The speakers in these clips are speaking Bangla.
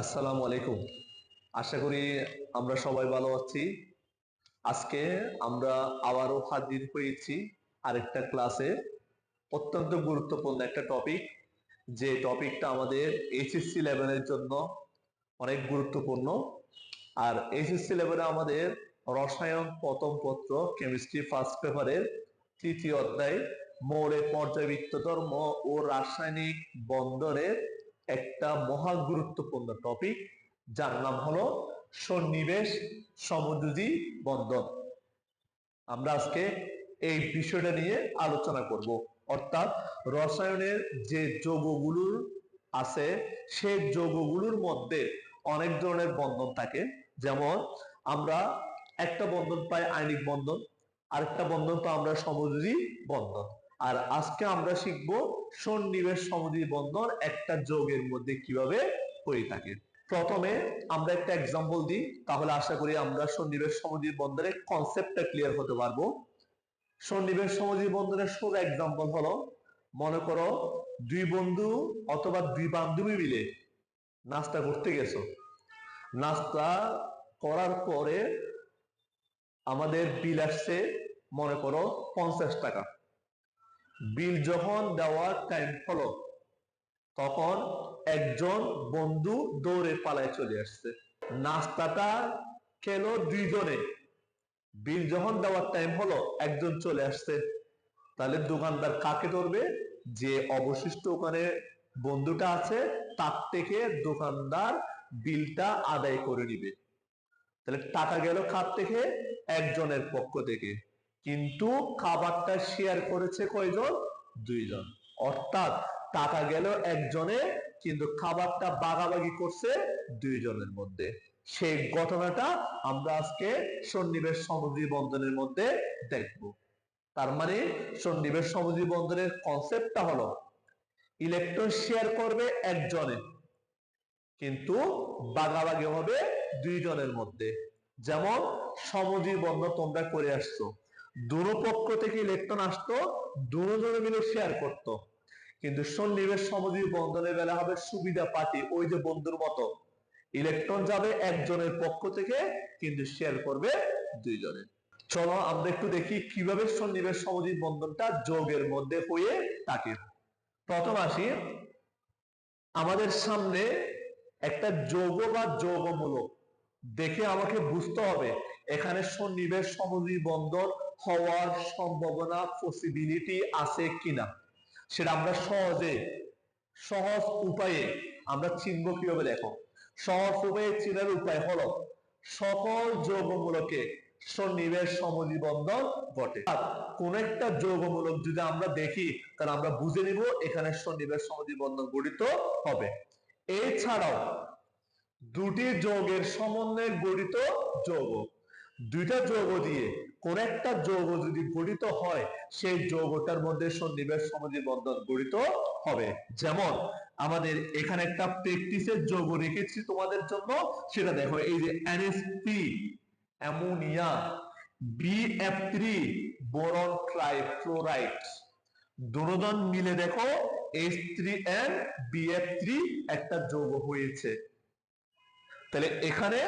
আসসালামু আলাইকুম। আশা করি আমরা সবাই ভালো আছি। আজকে আমরা আবারও হাজির হয়েছি আরেকটা ক্লাসে অত্যন্ত গুরুত্বপূর্ণ একটা টপিক যে টপিকটা আমাদের এইচএসসি লেভেলের জন্য অনেক গুরুত্বপূর্ণ। আর এইচএসসি লেভেলে আমাদের রসায়ন প্রথম পত্র কেমিস্ট্রি ফার্স্ট পেপারের তৃতীয় অধ্যায় মৌলের পর্যাবৃত্ত ধর্ম ও রাসায়নিক বন্ধনের একটা মহা গুরুত্বপূর্ণ টপিক যার নাম হলো সন্নিবেশ সমযোজী বন্ধন। আমরা আজকে এই বিষয়টা নিয়ে আলোচনা করব। অর্থাৎ রসায়নের যে যৌগগুলোর আছে, সেই যৌগগুলোর মধ্যে অনেক ধরনের বন্ধন থাকে। যেমন আমরা একটা বন্ধন পাই আইনিক বন্ধন, আরেকটা বন্ধন তো আমরা সমযোজী বন্ধন। আর আজকে আমরা শিখব সন্নিবেশ সমযোজী বন্ধন একটা যৌগের মধ্যে কীভাবে হয়ে থাকে। প্রথমে আমরা একটা এক্সাম্পল দিই, তাহলে আশা করি আমরা সন্নিবেশ সমযোজী বন্ধনের কনসেপ্টটা ক্লিয়ার হতে পারব। সন্নিবেশ সমযোজী বন্ধনের শুরু এক্সাম্পল হলো, মনে করো দুই বন্ধু অথবা দুই বান্ধবী মিলে নাস্তা করতে গেছো। নাস্তা করার পরে আমাদের বিল আসছে, মনে করো পঞ্চাশ টাকা। বিল যখন দেওয়ার টাইম হলো। তখন একজন বন্ধু দৌড়ে পালায় চলে আসছে। নাস্তাটা খেলো দুইজনে। বিল যখন দেওয়ার টাইম হলো, একজন চলে আসছে। তাহলে দোকানদার কাকে ধরবে? যে অবশিষ্ট ওখানে বন্ধুটা আছে, তার থেকে দোকানদার বিলটা আদায় করে নিবে। তাহলে টাকা গেল খাত থেকে, একজনের পক্ষ থেকে। কিন্তু খাবারটা শেয়ার করেছে কয়জন? দুইজন। অর্থাৎ টাকা গেল একজনে, কিন্তু খাবারটা বাগাবাগি করছে দুইজনের মধ্যে। সেই ঘটনাটা আমরা আজকে সন্নিবেশ সমুদ্রী বন্ধনের মধ্যে দেখব। তার মানে সন্নিবেশ সমুদ্রী বন্ধনের কনসেপ্টটা হলো ইলেকট্রন শেয়ার করবে একজনে, কিন্তু বাগাবাগি হবে দুইজনের মধ্যে। যেমন সমজী বন্ধ তোমরা করে আসছো। দুনো পক্ষ থেকে ইলেকট্রন আসতো, দুজনে মিলে শেয়ার করত। কিন্তু সন্নিবেশ সমজী বন্ধনের বেলা হবে সুবিধা পার্টি, ওই যে বন্ধুর মতো। ইলেকট্রন যাবে একজনের পক্ষ থেকে, কিন্তু শেয়ার করবে দুইজনের। চলো, আমরা একটু দেখি কীভাবে সন্নিবেশ সমজী বন্ধনটা যোগের মধ্যে হয়ে থাকে। প্রথম আসি, আমাদের সামনে একটা যৌগ বা যৌগমূলক। দেখে আমাকে বুঝতে হবে, এখানে সন্নিবেশ সমজী বন্ধন হওয়ার সম্ভাবনা পসিবিলিটি আছে কিনা? সেটা আমরা সহজে, সহজ উপায়ে আমরা চিনব কীভাবে দেখো? সহজ উপায়ে চিনার উপায় হলো, সকল যৌগমূলকে সন্নিবেশ সমজী বন্ধন ঘটে কোন একটা যৌগমূলক যদি আমরা দেখি, তাহলে আমরা বুঝে নিব এখানে সন্নিবেশ সমজী বন্ধন গঠিত হবে। এছাড়াও, দুটি যৌগের সমন্বয়ে গঠিত যৌগ। দুইটা যৌগ দিয়ে কোন একটা যৌগ যদি গঠিত হয়, সেই যৌগটার মধ্যে সন্নিবেশ সমজী বন্ধন গঠিত হবে। যেমন আমাদের এখানে একটা প্র্যাকটিসের যৌগ রেখেছি তোমাদের জন্য, সেটা দেখো, এই যে NSP ammonia BF three boron trifluoride দুজন মিলে দেখো H three and BF three একটা যৌগ হয়েছে। তাহলে এখানে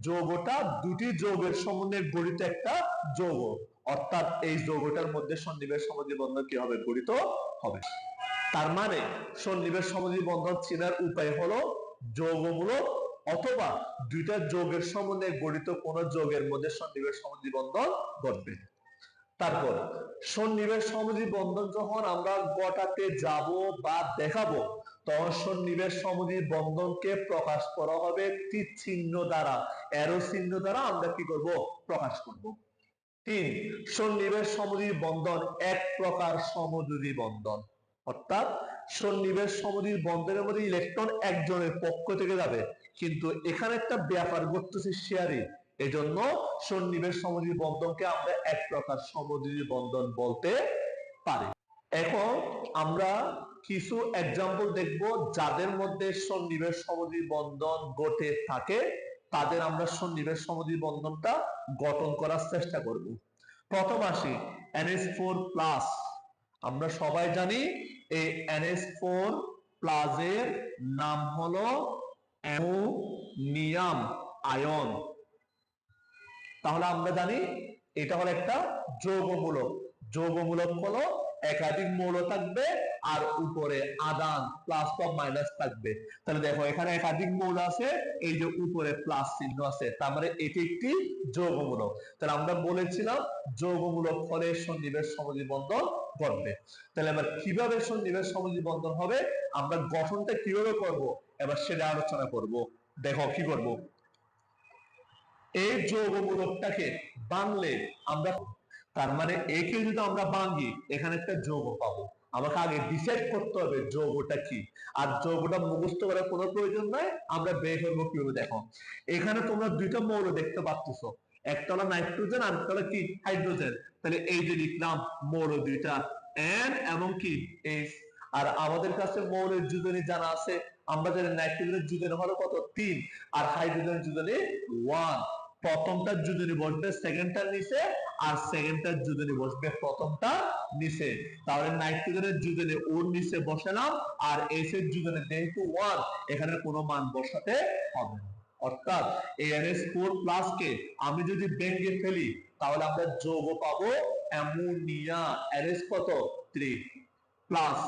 যৌগটা দুটি যৌগের সমন্বয়ে গঠিত একটা যৌগ। অর্থাৎ এই যৌগটার মধ্যে সন্নিবেশ সমজী বন্ধন কি হবে? গঠিত হবে। তার মানে সন্নিবেশ সমজী বন্ধন চেনার উপায় হলো যৌগমূলক অথবা দুইটা যৌগের সমন্বয়ে গঠিত কোন যৌগের মধ্যে সন্নিবেশ সমজী বন্ধন ঘটবে। তারপর সন্নিবেশ সমজী বন্ধন যখন আমরা গটাতে যাব বা দেখাবো তখন সন্নিবেশ সমজী বন্ধনকে প্রকাশ করা হবে তীর চিহ্ন দ্বারা। অ্যারো চিহ্ন দ্বারা আমরা কি করব? প্রকাশ করব। তিন সন্নিবেশ সমজী বন্ধন এক প্রকার সমযোজী বন্ধন। অর্থাৎ সন্নিবেশ সমজী বন্ধনের মধ্যে ইলেকট্রন একজনের পক্ষ থেকে যাবে। কিন্তু এখানে একটা ব্যাপার ঘটতেছে শেয়ারিং। এজন্য সন্নিবেশ সমযোজী বন্ধনকে আমরা এক প্রকার সমযোজী বন্ধন বলতে পারি। এখন আমরা কিছু এক্সাম্পল দেখব যাদের মধ্যে সন্নিবেশ সমযোজী বন্ধন ঘটে থাকে, তাদের আমরা সন্নিবেশ সমযোজী বন্ধনটা গঠন করার চেষ্টা করব। প্রথম আসি এনএস ফোর প্লাস আমরা সবাই জানি এই এনএস ফোর প্লাসের নাম হলো অ্যামোনিয়াম আয়ন। তাহলে আমরা জানি এটা হলো একটা যৌগমূলক। যৌগমূলক হলো একাধিক মৌল থাকবে আর উপরে আদান প্লাস বা মাইনাস থাকবে। তাহলে দেখো, এখানে একাধিক মৌল আছে, এই যে উপরে প্লাস চিহ্ন আছে, তার মানে এটি একটি যৌগমূলক। তাহলে আমরা বলেছিলাম যৌগমূলক ফলে সন্নিবেশ সমযোজী বন্ধন ঘটবে। তাহলে এবার কীভাবে সন্নিবেশ সমযোজী বন্ধন হবে? আমরা গঠনটা কীভাবে করব? এবার সেটা আলোচনা করব। দেখো কি করব? এই যৌগমূলকটাকে বাংলে আমরা তার মানে একে যদি আমরা ভাঙি এখানে একটা যৌগ পাবো। আমাকে আগে ডিসাইড করতে হবে যৌগটা কি। আর যৌগটা মুখস্থ করার কোনো প্রয়োজন নাই, আমরা বের করব কীভাবে দেখো। এখানে তোমরা দুইটা মৌল দেখতে পাচ্ছ একটা হলো নাইট্রোজেন আর একটা হলো কি? হাইড্রোজেন। তাহলে এই যে লিখলাম, মৌল দুইটা এন এবং কি? এইচ আর আমাদের কাছে মৌলের যুজনী জানা আছে, আমরা জানি নাইট্রোজেনের যুজনী হলো কত? তিন। আর হাইড্রোজেনের যুজনী ওয়ান প্রথমটার যুজনী বসবে সেকেন্ডটার নিচে আর সেকেন্ডটার যুজনী বসবে, প্রথমটা নিচে। তাহলে নাইট্রোজেনের যুজনী ওর নিচে বসালাম আর এস এর যুজনী যেহেতু ওয়ান এখানে কোনো মান বসাতে হবে না। অর্থাৎ এনএস ফোর প্লাস কে আমি যদি ভেঙে ফেলি, তাহলে আমরা যৌগ পাবো অ্যামোনিয়া। এনএস কত? থ্রি প্লাস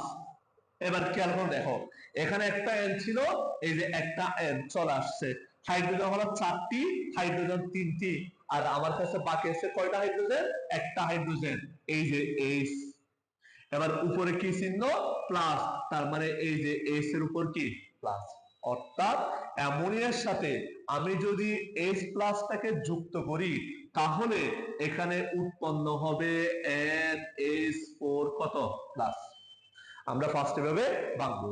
এবার খেয়াল করে দেখো, এখানে একটা এন ছিল, এই যে একটা এন চলে আসছে। হাইড্রোজেন হলো চারটি হাইড্রোজেন তিনটি। আর আমার কাছে বাকি আছে কয়টা হাইড্রোজেন একটা হাইড্রোজেন এই যে এইচ এবার উপরে কি চিহ্ন? প্লাস তার মানে এই যে এইচ এর উপর কি? প্লাস অর্থাৎ অ্যামোনিয়ার সাথে আমি যদি এইচ প্লাসটাকে যুক্ত করি, তাহলে এখানে উৎপন্ন হবে এন এইচ ফোর কত? প্লাস আমরা ফার্স্ট ভাবে ভাঙবো।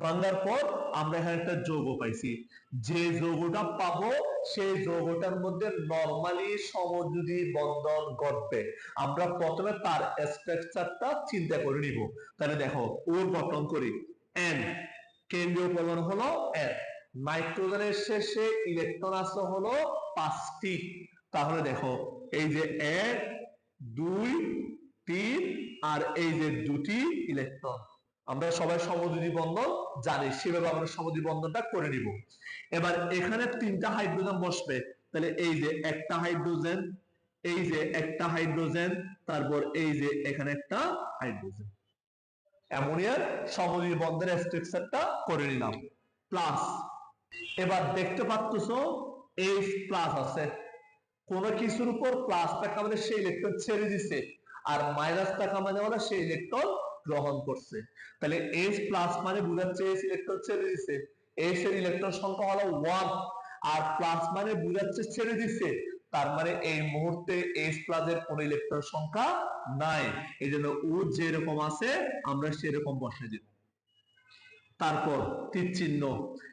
ভাঙার পর আমরা এখানে একটা যৌগ পাইছি। যে যৌগটা পাবো, সেই যৌগটার মধ্যে নরমালি সমযোজী বন্ধন ঘটবে। আমরা প্রথমে তার স্ট্রাকচারটা চিন্তা করে নিব। তাহলে দেখো ও গঠন করি। এন কেন্দ্রীয় পরমাণু হলো এন নাইট্রোজেনের শেষে ইলেকট্রন আছে হলো পাঁচটি। তাহলে দেখো, এই যে এক, দুই, তিন, আর এই যে দুটি ইলেকট্রন। আমরা সবাই সমযোজী বন্ধন জানি, সেভাবে আমরা সমযোজী বন্ধনটা করে নিব। এবার এখানে তিনটা হাইড্রোজেন বসবে, তাহলে এই যে একটা হাইড্রোজেন, এই যে একটা হাইড্রোজেন, তারপর এই যে এখানে একটা হাইড্রোজেন। অ্যামোনিয়ার সমযোজী বন্ধনের স্ট্রাকচারটা করে নিলাম। প্লাস এবার দেখতে পাচ্ছ এইচ প্লাস আছে। কোন কিছুর উপর প্লাস থাকা মানে সেই ইলেকট্রন ছেড়ে দিছে, আর মাইনাস থাকা মানে হলো সেই ইলেকট্রন গ্রহণ করছে। তাহলে এইচ প্লাস মানে বুঝাচ্ছে এইচ ইলেকট্রন ছেড়ে দিছে। এইচ এর ইলেকট্রন সংখ্যা হলো ওয়ান আর প্লাস মানে বুঝাচ্ছে ছেড়ে দিছে। তার মানে এই মুহূর্তে এইচ প্লাস এর কোন ইলেকট্রন সংখ্যা নাই। এই জন্য ও যেরকম আছে, আমরা সেরকম বসে দিব। তারপর তীর চিহ্ন।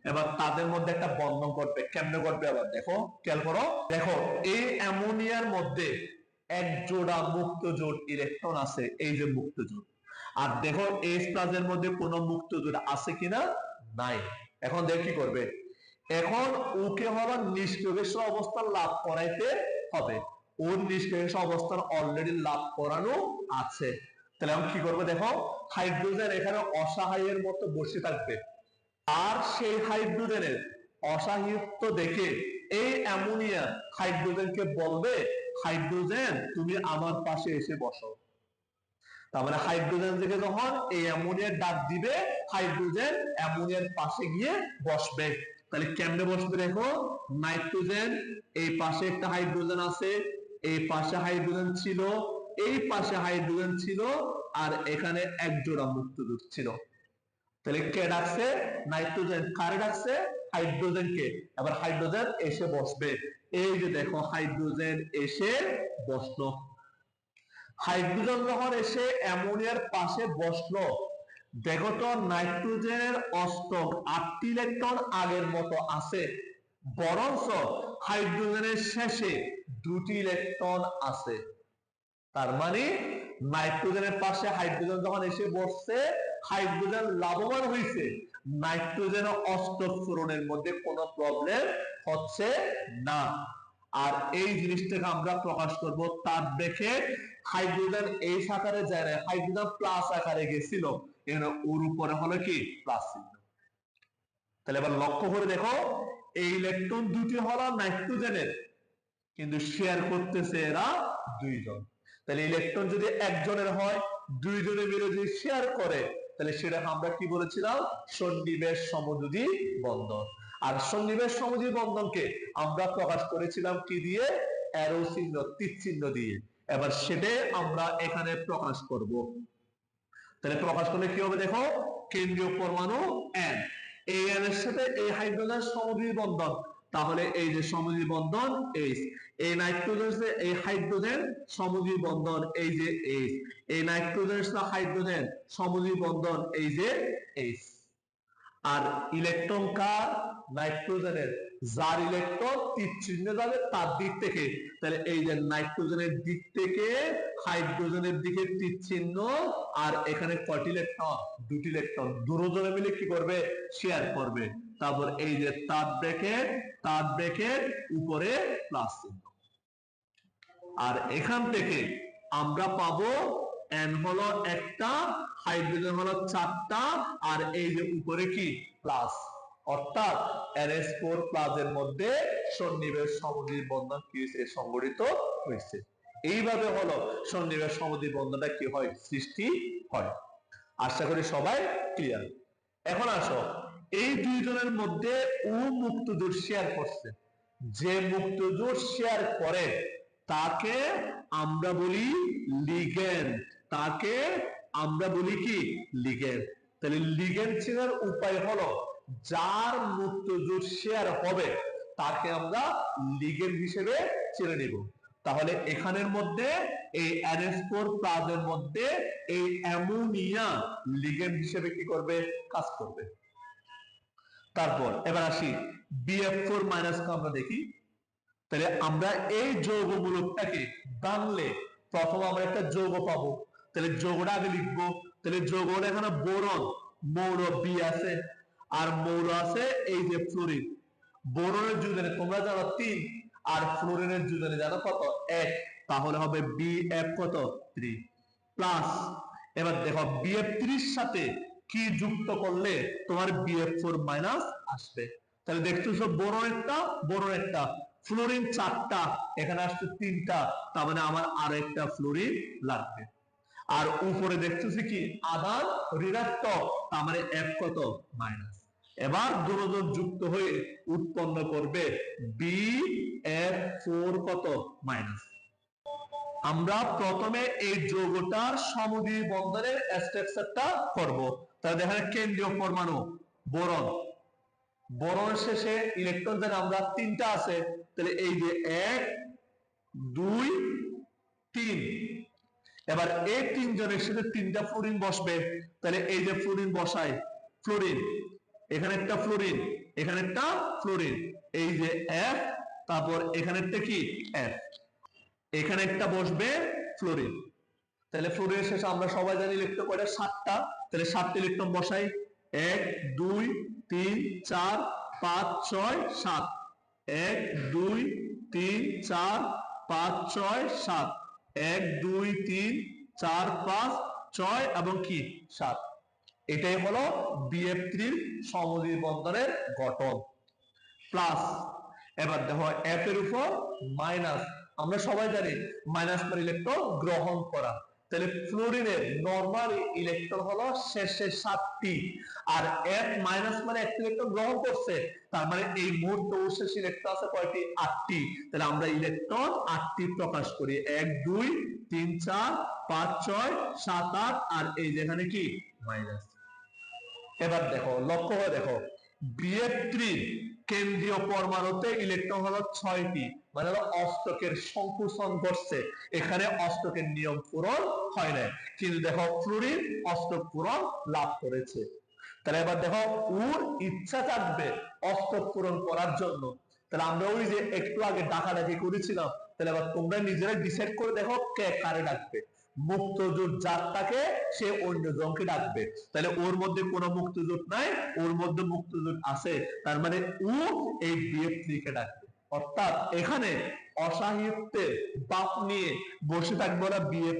এবার তাদের মধ্যে একটা বন্ধন ঘটবে। কেমনে ঘটবে আবার? দেখো, খেয়াল করো। দেখো এই অ্যামোনিয়ার মধ্যে এক জোড়া মুক্ত জোট ইলেকট্রন আছে। এই যে মুক্ত জোট। আর দেখো এইচ প্লাস এর মধ্যে কোনো মুক্ত জোট আছে কিনা? নাই। এখন দেখ কি করবে? এখন ওকে হলো নিষ্প্রবেশ অবস্থান লাভ করাইতে হবে। ওর নিষ্প্রবেশ অবস্থান অলরেডি লাভ করানো আছে। তাহলে আমি কি করব দেখো? হাইড্রোজেন এখানে অসহায়ের মতো বসে থাকবে। আর সেই হাইড্রোজেনের অসহায়িত্ব দেখে এই অ্যামোনিয়া হাইড্রোজেনকে বলবে হাইড্রোজেন তুমি আমার পাশে এসে বসো। তার মানে হাইড্রোজেন থেকে যখন এই অ্যামোনিয়ার ডাক দিবে হাইড্রোজেন অ্যামোনিয়ার পাশে গিয়ে বসবে। তাহলে কেমনে বসবে দেখো? নাইট্রোজেন এই পাশে একটা হাইড্রোজেন আছে, এই পাশে হাইড্রোজেন ছিল, এই পাশে হাইড্রোজেন ছিল, আর এখানে এক জোড়া মুক্ত জোট ছিল। তাহলে কে ডাকছে? নাইট্রোজেন কারে ডাকছে? হাইড্রোজেনকে এবার হাইড্রোজেন এসে বসবে। এই যে দেখো হাইড্রোজেন এসে বসল। হাইড্রোজেন যখন এসে অ্যামোনিয়ার পাশে বসল। দেখো তো নাইট্রোজেনের অষ্টক আটটি ইলেকট্রন আগের মতো আছে। বরঞ্চ হাইড্রোজেনের শেষে দুটি ইলেকট্রন আছে। তার মানে নাইট্রোজেনের পাশে হাইড্রোজেন যখন এসে বসছে, হাইড্রোজেন লাভবান হয়েছে নাইট্রোজেন পূরণের মধ্যে কোনো প্রবলেম হচ্ছে না। আর এই জিনিসটাকে আমরা প্রকাশ করব তার দেখে হাইড্রোজেন এই আকারে যায় না হাইড্রোজেন প্লাস আকারে গেছিল। এর ওর উপরে হলো কি? প্লাস চিহ্ন। তাহলে এবার লক্ষ্য করে দেখো, এই ইলেকট্রন দুটি হলো নাইট্রোজেনের কিন্তু শেয়ার করতেছে এরা দুইজন। তাহলে ইলেকট্রন যদি একজনের হয়, দুইজনে মিলে যদি শেয়ার করে, তাহলে সেটা আমরা কি বলেছিলাম? সন্নিবেশ সমযোজী বন্ধন। আর সন্নিবেশ সমযোজী বন্ধনকে আমরা প্রকাশ করেছিলাম কি দিয়ে? অ্যারো চিহ্ন, তীর চিহ্ন দিয়ে। এবার সেটাই আমরা এখানে প্রকাশ করব। তাহলে প্রকাশ করলে কি হবে দেখো? কেন্দ্রীয় পরমাণু N এই N এর সাথে এই হাইড্রোজেন সমযোজী বন্ধন। তাহলে এই যে সমযোজী বন্ধন, H এই নাইট্রোজেন এই হাইড্রোজেন সমযোজী বন্ধন, এই যে H এই নাইট্রোজেন হাইড্রোজেন সমযোজী বন্ধন, এই যে H আর ইলেকট্রন কার? নাইট্রোজেনের যার ইলেকট্রন তীর চিহ্ন যাবে তার দিক থেকে। তাহলে এই যে নাইট্রোজেনের দিক থেকে হাইড্রোজেনের দিকে তীর চিহ্ন, আর এখানে কয়টি ইলেকট্রন দুটি ইলেকট্রন দুজনে মিলে কি করবে? শেয়ার করবে। তারপর এই যে তার ব্র্যাকেট তার ব্র্যাকেট উপরে প্লাস চিহ্ন। আর এখান থেকে আমরা পাবো এন হলো একটা হাইড্রোজেন হলো চারটা আর এই যে উপরে কি? প্লাস অর্থাৎ এনএস ফোর প্লাস এর মধ্যে সন্নিবেশ সমদ্বীপ বন্ধন কি হয়েছে? সংগঠিত হয়েছে। এইভাবে হলো সন্নিবেশ সমদ্বীপ বন্ধনটা কি হয়? সৃষ্টি হয়। আশা করি সবাই ক্লিয়ার এখন আসো। এই দুইজনের মধ্যে ও মুক্ত জোট শেয়ার করছে। যে মুক্ত জোট শেয়ার করে, তাকে আমরা বলি লিগেন্ড তাকে আমরা বলি কি? লিগেন্ড। তাহলে লিগেন্ড চেনার উপায় হলো, যার মুক্ত জোট শেয়ার হবে, তাকে আমরা লিগেন্ড হিসেবে চিনে নিব। তাহলে এখানের মধ্যে, এই NH4 প্লাজের মধ্যে, এই অ্যামোনিয়া লিগেন্ড হিসেবে কি করবে? কাজ করবে। তারপর, এবার আসি BF4 মাইনাসকে আমরা দেখি। তাহলে আমরা এই যৌগ যৌগমূলকটাকে বাংলে প্রথম আমরা একটা যৌগ পাবো। তাহলে যৌগটা আগে লিখব। তাহলে যৌগটা এখানে বোরন মৌল বি আছে। আর মৌল আছে এই যে ফ্লোরিন বোরনের যোজনে তোমরা জানো তিন, আর ফ্লোরিনের যোজনে জানো কত? এক। তাহলে হবে বি এফ কত? থ্রি প্লাস এবার দেখো বিএফ থ্রির সাথে কি যুক্ত করলে তোমার বিএফ ফোর মাইনাস আসবে। তাহলে দেখতেছো বোরন একটা বোরন একটা। ফ্লোরিন চারটা, এখানে আসছে তিনটা। তার মানে আমার আরও একটা ফ্লোরিন লাগবে। আর উপরে দেখতেছি কি? আধান ঋণাত্মক, তার মানে এফ কত? মাইনাস এবার দুজন যুক্ত হয়ে উৎপন্ন করবে বি এফ ফোর কত? মাইনাস আমরা প্রথমে এই যৌগটার সমদ্বি বন্ধনের স্ট্রাকচারটা করব। তাহলে এখানে কেন্দ্রীয় পরমাণু, বোরন। বোরন শেষে ইলেকট্রন যেন আমরা তিনটা আছে, তাহলে এই যে এক, দুই, তিন। এবার এই তিনজনের সাথে তিনটা ফ্লোরিন বসবে, তাহলে এই যে ফ্লোরিন বসাই ফ্লোরিন এখানে একটা ফ্লোরিন এখানে একটা ফ্লোরিন এই যে এফ তারপর এখানে একটা কি? এফ এখানে একটা বসবে ফ্লোরিন তাহলে ফ্লোরিনের শেষে আমরা সবাই জানি ইলেকট্রন কয়টা? সাতটা, তাহলে সাতটা ইলেকট্রন বসাই, এক, দুই, তিন, চার, পাঁচ, ছয়, সাত, এক, দুই, তিন, চার, পাঁচ, ছয়, সাত এক, দুই, তিন, চার, পাঁচ, ছয় এবং কি? সাত। এটাই হলো বিএফ থ্রির সমদ্বি বন্ধনের গঠন। প্লাস এবার দেখো এফ এর উপর মাইনাস আমরা সবাই জানি মাইনাস মানে ইলেকট্রন গ্রহণ করা। তাহলে ফ্লোরিনের নরমাল ইলেকট্রন হলো শেষে সাতটি। আর এফ মাইনাস মানে একটা ইলেকট্রন গ্রহণ করছে, তার মানে এই মুহূর্তে শেষ ইলেকট্রন আছে কয়টি? আটটি। তাহলে আমরা ইলেকট্রন আটটি প্রকাশ করি। এক, দুই, তিন, চার, পাঁচ, ছয়, সাত, আট, আর এই যেখানে কি? মাইনাস এবার দেখো, লক্ষ্য করে দেখো। বিএফ থ্রি কেন্দ্রীয় পরমাণুতে ইলেকট্রন হলো ছয়টি মানে হলো অষ্টকের সংকুচন ঘটছে। এখানে অষ্টকের নিয়ম পূরণ হয় না কিন্তু দেখো ফ্লোরিন অষ্টক পূরণ লাভ করেছে। তাহলে এবার দেখো ওর ইচ্ছা থাকবে অষ্টক পূরণ করার জন্য। তাহলে আমরা ওই যে একটু আগে ডাকাডাকি করেছিলাম, তাহলে এবার তোমরা নিজেরা ডিসাইড করে দেখো কে কারে ডাকবে। মুক্ত জোট যার থাকে সে অন্য জনকে ডাকবে। তাহলে ওর মধ্যে কোনো মুক্ত জোট নাই, ওর মধ্যে মুক্ত জোট আছে, তার মানে ও এই বিএফ কে ডাকবে। অর্থাৎ এখানে অসাহিত্যের বাপ নিয়ে বসে থাকবে না বিএফ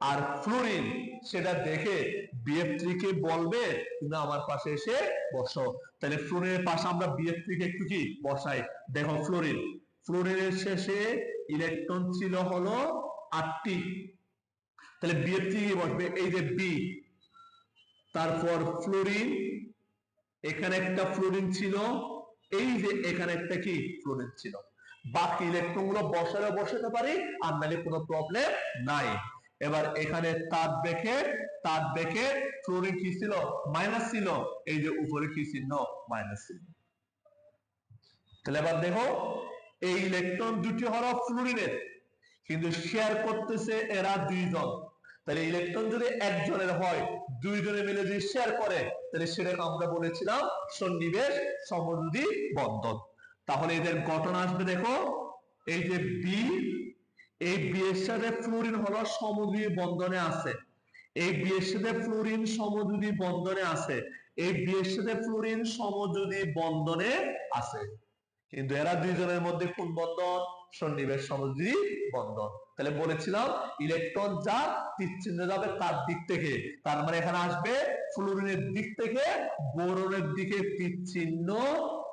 আর ফ্লোরিন, সেটা দেখে বিএফ কে বলবে, তুমি আমার পাশে এসে বসো। তাহলে ফ্লোরিনের পাশে আমরা বিএফ কে একটু কি? বসাই। দেখো ফ্লোরিন। ফ্লোরিনের শেষে ইলেকট্রন ছিল হলো আটটি। তাহলে বিএফ কি বসবে, এই যে বি তারপর ফ্লোরিন এখানে একটা ফ্লোরিন ছিল, এই যে এখানে একটা কি? ফ্লোরিন ছিল। বাকি ইলেকট্রনগুলো বসালে বসাতে পারি, আর নাহলে কোনো প্রবলেম নাই। এবার এখানে তার দেখে তার দেখে ফ্লোরিন কি ছিল? মাইনাস ছিল। এই যে উপরে কি চিহ্ন? মাইনাস ছিল। তাহলে এবার দেখো, এই ইলেকট্রন দুটি হলো ফ্লোরিনের কিন্তু শেয়ার করতেছে এরা দুইজন। তাহলে ইলেকট্রন যদি একজনের হয়, দুইজনে মিলে যদি শেয়ার করে, তাহলে সেটাকে আমরা বলেছিলাম সন্নিবেশ সমযোজী বন্ধন। তাহলে এদের গঠন আসবে দেখো, এই যে বি এই বি এর সাথে ফ্লোরিন হলো সমযোজী বন্ধনে আছে। এই বি এর সাথে ফ্লোরিন সমযোজী বন্ধনে আছে। এই বি এর সাথে ফ্লোরিন সমযোজী বন্ধনে আছে। কিন্তু এরা দুইজনের মধ্যে কোন বন্ধন? সন্নিবেশ সমযোজী বন্ধন। তাহলে বলেছিলাম, ইলেকট্রন যা চিহ্ন যাবে তার দিক থেকে। তার মানে এখানে আসবে ফ্লোরিনের দিক থেকে, বোরনের দিকে চিহ্ন,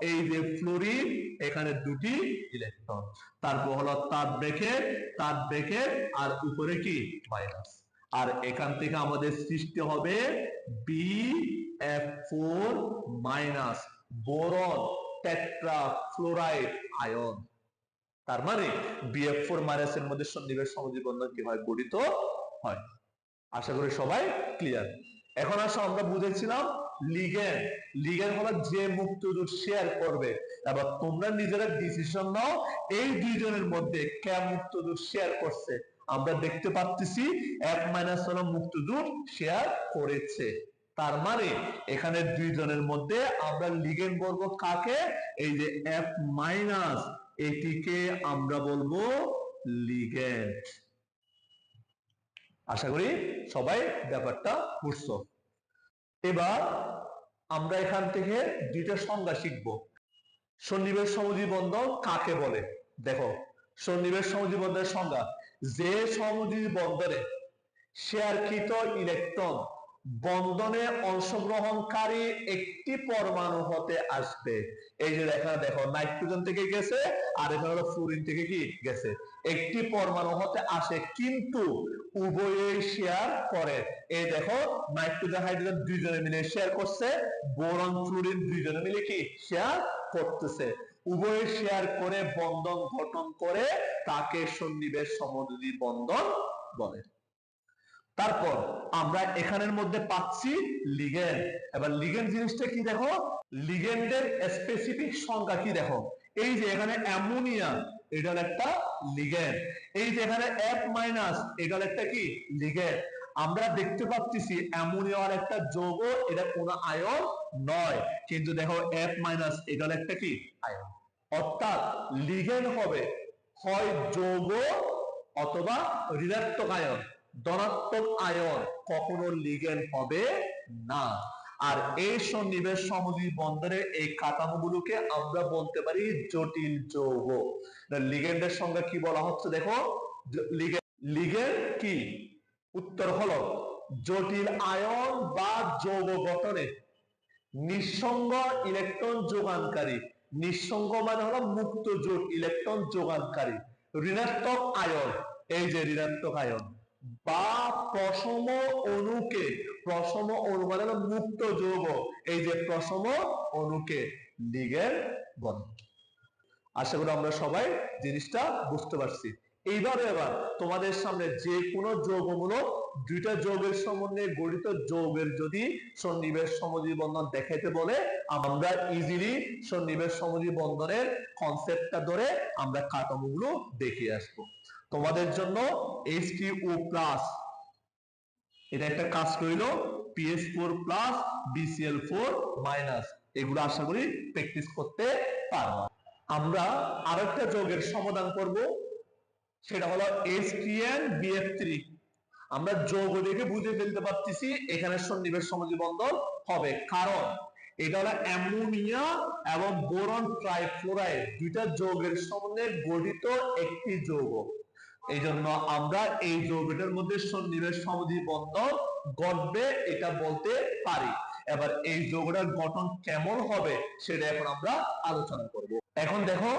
এই যে ফ্লোরিন, এখানে দুটি ইলেকট্রন। তারপর হলো তার ব্রেকেট তার ব্রেকেট আর উপরে কি? মাইনাস। আর এখান থেকে আমাদের সৃষ্টি হবে B F four minus boron. Tetrafluoride ion. তার মানে বিএফ ফোর মাইনাস এর মধ্যে সন্নিবেশ সমযোজী বন্ধন কি হয় গঠিত হয়? আশা করি সবাই ক্লিয়ার এখন আসো, আমরা বুঝেছিলাম লিগেন লিগেন হলো যে মুক্ত শেয়ার করবে। এবার তোমরা নিজেরা ডিসিশন নাও, এই দুইজনের মধ্যে কে মুক্ত শেয়ার করছে? আমরা দেখতে পাচ্ছি এক মাইনাস হলো মুক্ত শেয়ার করেছে। তার মানে এখানে দুইজনের মধ্যে আমরা লিগেন বলব কাকে? এই যে এফ মাইনাস এটিকে আমরা বলব লিগেন্ড। আশা করি সবাই ব্যাপারটা বুঝছ। এবার আমরা এখান থেকে দুইটা সংজ্ঞা শিখব। সন্নিবেশ সমজী বন্ধন কাকে বলে? দেখো, সন্নিবেশ সমজী বন্ধনের সংজ্ঞা, যে সমজী বন্ধনে শেয়ারকৃত ইলেকট্রন বন্ধনে অংশগ্রহণকারী একটি পরমাণু হতে আসবে। এই যে দেখা দেখো, নাইট্রোজেন থেকে গেছে, আর এখানে হলো ফ্লোরিন থেকে কি? গেছে। একটি পরমাণু হতে আসে, কিন্তু উভয়ে শেয়ার করে। এই দেখো, নাইট্রোজেন, হাইড্রোজেন দুইজনে মিলে শেয়ার করছে, বোরন, ফ্লোরিন দুইজনে মিলে কি? শেয়ার করতেছে। উভয়ে শেয়ার করে বন্ধন গঠন করে তাকে সন্নিবেশ সমযোজী বন্ধন বলে। তারপর আমরা এখানের মধ্যে পাচ্ছি লিগেন এবার লিগেন জিনিসটা কি দেখো? লিগেন্ডের স্পেসিফিক সংখ্যা কি দেখো? এই যে এখানে অ্যামোনিয়া, এটা একটা লিগেন্ড এই যে এখানে এফ মাইনাস এটা একটা কি? লিগেন আমরা দেখতে পাচ্ছি অ্যামোনিয়ার একটা যৌগ, এটা কোনো আয়ন নয়। কিন্তু দেখো এফ মাইনাস এটা একটা কি? আয়ন। অর্থাৎ লিগেন হবে হয় যৌগ অথবা ঋণাত্মক আয়ন। ধনাত্মক আয়ন কখনো লিগেন্ড হবে না। আর এই সন্নিবেশ সমযোজী বন্ধনের এই কাঠামোগুলোকে আমরা বলতে পারি জটিল যৌগ। লিগেন্ডের সঙ্গে কি বলা হচ্ছে দেখো? লিগেন্ড কি? উত্তর হলো জটিল আয়ন বা যৌগ গঠনে। নিঃসঙ্গ ইলেকট্রন যোগানকারী। নিঃসঙ্গ মানে হলো মুক্ত জোট, ইলেকট্রন যোগানকারী। ঋণাত্মক আয়ন, এই যে ঋণাত্মক আয়ন। বা প্রসম অণুকে প্রসম অণু মানে মুক্ত যৌগ এই যে প্রসম অণুকে লিগেন্ড বলে আশা করি আমরা সবাই জিনিসটা বুঝতে পারছি। এইভাবে এবার তোমাদের সামনে যে কোনো যৌগমূলক দুইটা যৌগের সম্বন্ধে গঠিত যৌগের যদি সন্নিবেশ সমজী বন্ধন দেখাইতে বলে, আমরা ইজিলি সন্নিবেশ সমজী বন্ধনের কনসেপ্টটা ধরে আমরা কাঠামোগুলো দেখিয়ে আসব। তোমাদের জন্য HTO প্লাস এটা একটা কাজ করিল PS four plus BCl four minus এগুলো আশা করি প্র্যাকটিস করতে পারবা। আমরা আরেকটা যোগের সমাধান করব, সেটা হলো HTN BF3 আমরা যৌগ দেখে বুঝে ফেলতে পারতেছি, এখানে সন্নিবেশ সমজী বন্ধন হবে। কারণ এটা হলো অ্যামোনিয়া এবং বোরন ট্রাইফ্লোরাইড, দুইটা যৌগের সম্বন্ধে গঠিত একটি যৌগ। এই জন্য আমরা এই যৌগটার মধ্যে সন্নিবেশ সমাধি বন্ধন ঘটবে এটা বলতে পারি। এবার এই যৌগটার গঠন কেমন হবে সেটা এখন আমরা আলোচনা করব। এখন দেখো,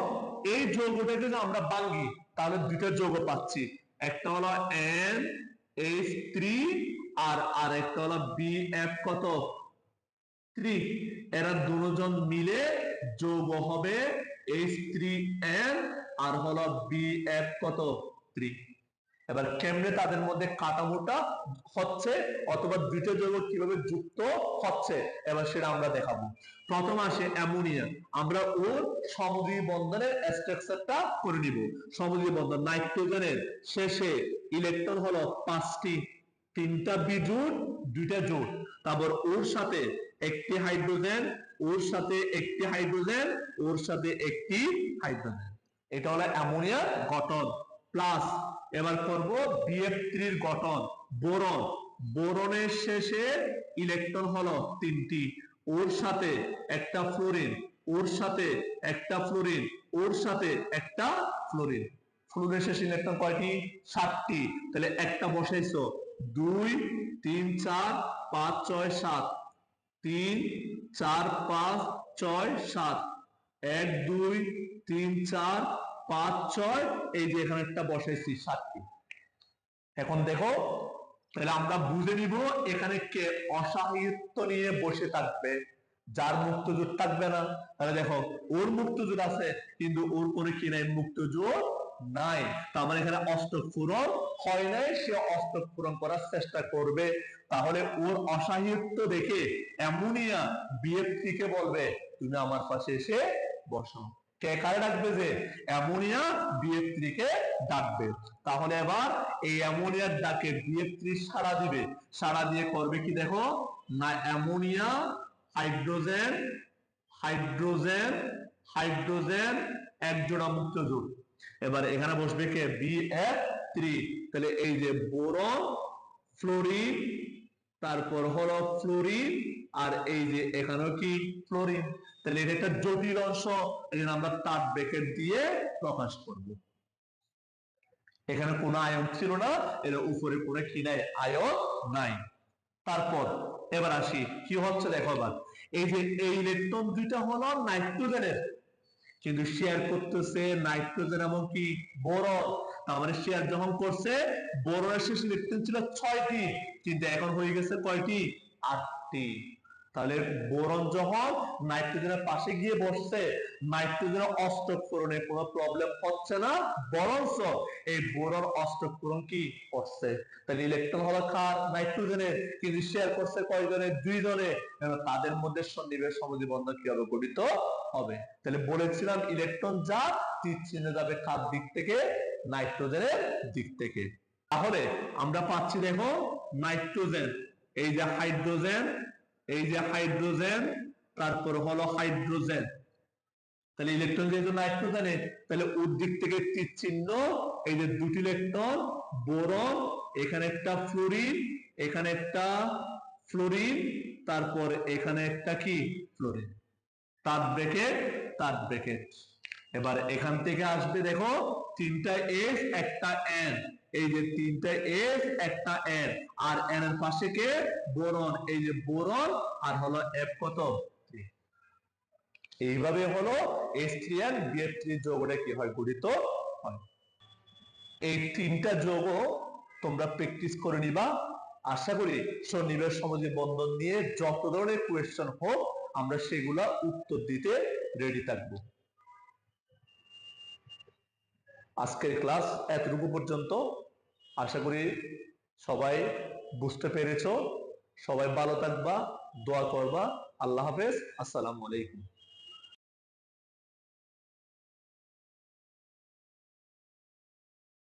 এই যৌগটাকে যদি আমরা ভাঙ্গি তাহলে দুটো যৌগ পাচ্ছি। একটা হলো এন এইচ থ্রি আর আরেকটা হলো বি এফ কত? থ্রি এরা দুজন মিলে যৌগ হবে এইচ থ্রি এন আর হলো বি এফ কত? থ্রি এবার কেমনে তাদের মধ্যে কাটামোটা হচ্ছে অথবা দ্বিতীয় যৌগ কীভাবে যুক্ত হচ্ছে, এবার সেটা আমরা দেখাবো। প্রথম আসে অ্যামোনিয়া। আমরা ওর সমুদ্রী বন্ধনের স্ট্রাকচারটা করে নিব। সমুদ্রী বন্ধন নাইট্রোজেনের শেষে ইলেকট্রন হলো পাঁচটি, তিনটা বিজোট দুইটা জোট তারপর ওর সাথে একটি হাইড্রোজেন ওর সাথে একটি হাইড্রোজেন ওর সাথে একটি হাইড্রোজেন এটা হলো অ্যামোনিয়ার গঠন। প্লাস এবার করব বিএফ থ্রির গঠন, বোরন। বোরনের শেষে ইলেকট্রন হলো তিনটি, ওর সাথে একটা ফ্লোরিন ওর সাথে একটা ফ্লোরিন ওর সাথে একটা ফ্লোরিন ফ্লোরিনের শেষে ইলেকট্রন কয়টি? সাতটি। তাহলে একটা বসাইছো, দুই, তিন, চার, পাঁচ, ছয়, সাত। তিন, চার, পাঁচ, ছয়, সাত। এক, দুই, তিন, চার পাঁচ, ছয়, এই যে এখানে একটা বসাইছি, সাতটি। এখন দেখো, তাহলে আমরা বুঝে নিব এখানে কে অসাহিত্য নিয়ে বসে থাকবে, যার মুক্ত জোট থাকবে না। তাহলে দেখো, ওর মুক্ত জোট আছে, কিন্তু ওর কোনো কি নাই? মুক্ত জোট নাই। তার মানে এখানে অষ্টক পূরণ হয় নাই, সে অষ্টক পূরণ করার চেষ্টা করবে। তাহলে ওর অসাহিত্য দেখে অ্যামোনিয়া বিএফ কে বলবে, তুমি আমার পাশে এসে বসো। কারে ডাকবে যে, অ্যামোনিয়া বিএফ কে ডাকবে। তাহলে এবার এই অ্যামোনিয়ার ডাকে বিএফ সাড়া দিবে। সাড়া দিয়ে করবে কি দেখো? না, অ্যামোনিয়া, হাইড্রোজেন হাইড্রোজেন হাইড্রোজেন, এক জোড়া মুক্ত জোট এবার এখানে বসবে কে? বি এফ থ্রি তাহলে এই যে বোরন, ফ্লোরিন, তারপর হলো ফ্লোরিন, আর এই যে এখানেও কি? ফ্লোরিন। তাহলে এটা একটা জটিল অংশ এখানে আমরা তার ব্রেকেট দিয়ে প্রকাশ করব। এখানে কোনো আয়ন ছিল না, এর উপরে কোনো কি আয়ন নাই। তারপর এবার আসি, কি হচ্ছে দেখো এবার। এই যে এই ইলেকট্রন দুইটা হলো নাইট্রোজেনের কিন্তু শেয়ার করতেছে নাইট্রোজেন এবং কি বোরন। তার মানে শেয়ার যখন করছে, বোরনের শেষ ইলেকট্রন ছিল ছয়টি, কিন্তু এখন হয়ে গেছে কয়টি? আটটি। তাহলে বোরন যখন নাইট্রোজেনের পাশে গিয়ে বসছে। নাইট্রোজেনের অষ্টক পূরণে কোনো প্রবলেম হচ্ছে না। বরঞ্চ এই বোরন অষ্টক পূরণ কি করছে? তাহলে ইলেকট্রন হলো কার? নাইট্রোজেনের। কিন্তু শেয়ার করছে কয়জনে? দুইজনে। তাদের মধ্যে সন্নিবেশ সমাধি বন্ধন কীভাবে গঠিত হবে? তাহলে বলেছিলাম ইলেকট্রন যা, তীর যাবে কার দিক থেকে? নাইট্রোজেনের দিক থেকে। তাহলে আমরা পাচ্ছি দেখো নাইট্রোজেন। এই যে হাইড্রোজেন এই যে হাইড্রোজেন তারপর হলো হাইড্রোজেন তাহলে ইলেকট্রন যেহেতু নাইট্রোজেনে তাহলে ওর দিক থেকে তীর চিহ্ন এই যে দুটি ইলেকট্রন বোরন এখানে একটা ফ্লোরিন এখানে একটা ফ্লোরিন তারপর এখানে একটা কি? ফ্লোরিন তার ব্রেকেট তার ব্রেকেট এবার এখান থেকে আসবে দেখো, তিনটা এস একটা এন এই যে তিনটা এস একটা এন আর এন এর পাশে কে? বোরন। এই যে বোরন, আর হলো এফ কত? এইভাবে হলো S three N BF three যৌগটা কি হয়? গঠিত হয়। এই তিনটা যৌগ তোমরা প্র্যাকটিস করে নিবা। আশা করি সন্নিবেশ সমাজে বন্ধন নিয়ে যত ধরনের কোয়েশ্চেন হোক, আমরা সেগুলা উত্তর দিতে রেডি থাকব। আজকের ক্লাস এতটুকু পর্যন্ত আশা করি সবাই বুঝতে পেরেছ। সবাই ভালো থাকবা, দোয়া করবা। আল্লাহ হাফেজ। আসসালামু আলাইকুম।